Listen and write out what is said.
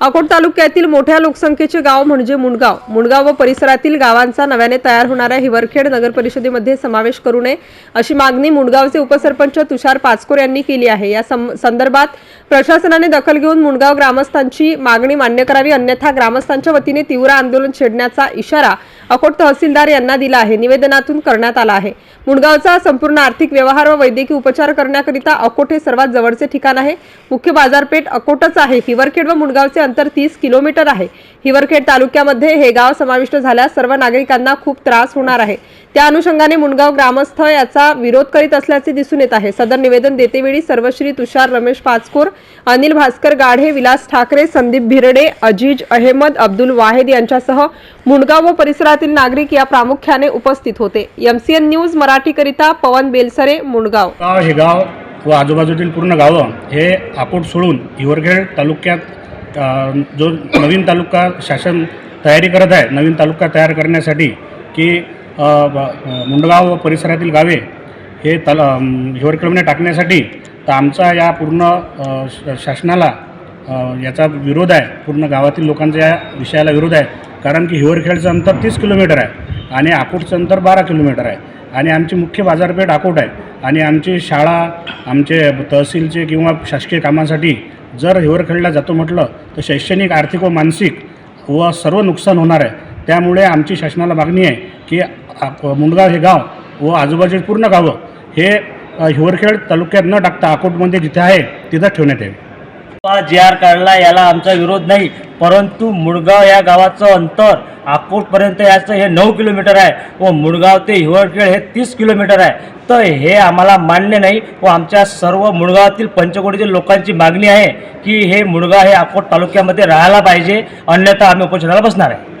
अकोट तालुक्यातील मोठ्या लोकसंख्येचे गाव म्हणजे मुंडगाव मुंडगाव व परिसरातील गावांचा नव्याने तयार होणाऱ्या हिवरखेड नगर परिषदेमध्ये समावेश करू नये अशी मागणी मुंडगावचे उपसरपंच तुषार पाचकोर यांनी केली आहे. या सं- संदर्भात प्रशासनाने दखल घेऊन मुंडगाव ग्रामस्थांची मागणी मान्य करावी अन्यथा ग्रामस्थांच्या वतीने तीव्र आंदोलन छेडण्याचा इशारा अकोट तहसीलदार यांना दिला आहे. निवेदनातून करण्यात आला आहे. मुंडगावचा संपूर्ण आर्थिक व्यवहार व वैद्यकीय उपचार करण्याकरिता अकोट हे सर्वात जवळचे ठिकाण आहे. मुख्य बाजारपेठ अकोटच आहे. हिवरखेड व मुंडगावचे अंतर तीस किलोमीटर आहे. हिवरखेड तालुक्यामध्ये हे गाव समाविष्ट झाल्यास सर्व नागरिकांना खूप त्रास होणार आहे. त्या अनुषंगाने मुंडगाव ग्रामस्थ याचा विरोध करीत असल्याचे दिसून येत आहे. सदर निवेदन देतेवेळी सर्वश्री तुषार रमेश पाचकोर अनिल भास्कर गाढे विलास ठाकरे संदीप भिरडे अजीज अहमद अब्दुल वाहेद यांच्यासह मुंडगाव व परिसरातील नागरिक या प्रामुख्याने उपस्थित होते. एमसीएन न्यूज मराठीकरिता पवन बेलसरे मुंडगाव. गाव हे गाव व आजूबाजूतील पूर्ण गावं हे आकोट सोडून हिवरखेड तालुक्यात जो नवीन तालुका शासन तयारी करत आहे नवीन तालुका तयार करण्यासाठी की मुंडगाव व परिसरातील गावे हे तल हिवरखेडमध्ये टाकण्यासाठी तर आमचा या पूर्ण श- शासनाला याचा विरोध आहे पूर्ण गावातील लोकांचा या विषयाला विरोध आहे कारण की हिवरखेडचं अंतर तीस किलोमीटर आहे आणि अकोटचं अंतर बारा किलोमीटर आहे. आणि आमची मुख्य बाजारपेठ अकोट आहे. आणि आमची शाळा आमचे तहसीलचे किंवा शासकीय कामासाठी जर हिवरखेडला जातो म्हटलं तर शैक्षणिक आर्थिक व मानसिक व सर्व नुकसान होणार आहे. त्यामुळे आमची शासनाला मागणी आहे की मुंडगाव हे गाव व आजूबाजूचे पूर्ण गावं हे हिवरखेड तालुक्यात न टाकता अकोटमध्ये जिथे आहे तिथं ठेवण्यात यावे हा जी आर काढला याला आमचा विरोध नाही. परंतु मुळगाव या गावाचं अंतर अकोटपर्यंत याचं हे नऊ किलोमीटर आहे व मुळगाव ते हिवळखेळ हे तीस किलोमीटर आहे. तर हे आम्हाला मान्य नाही व आमच्या सर्व मुळगावातील पंचकोटीतील लोकांची मागणी आहे की हे मुळगाव हे अकोट तालुक्यामध्ये राहायला पाहिजे. अन्यथा आम्ही उपोषणाला बसणार आहे.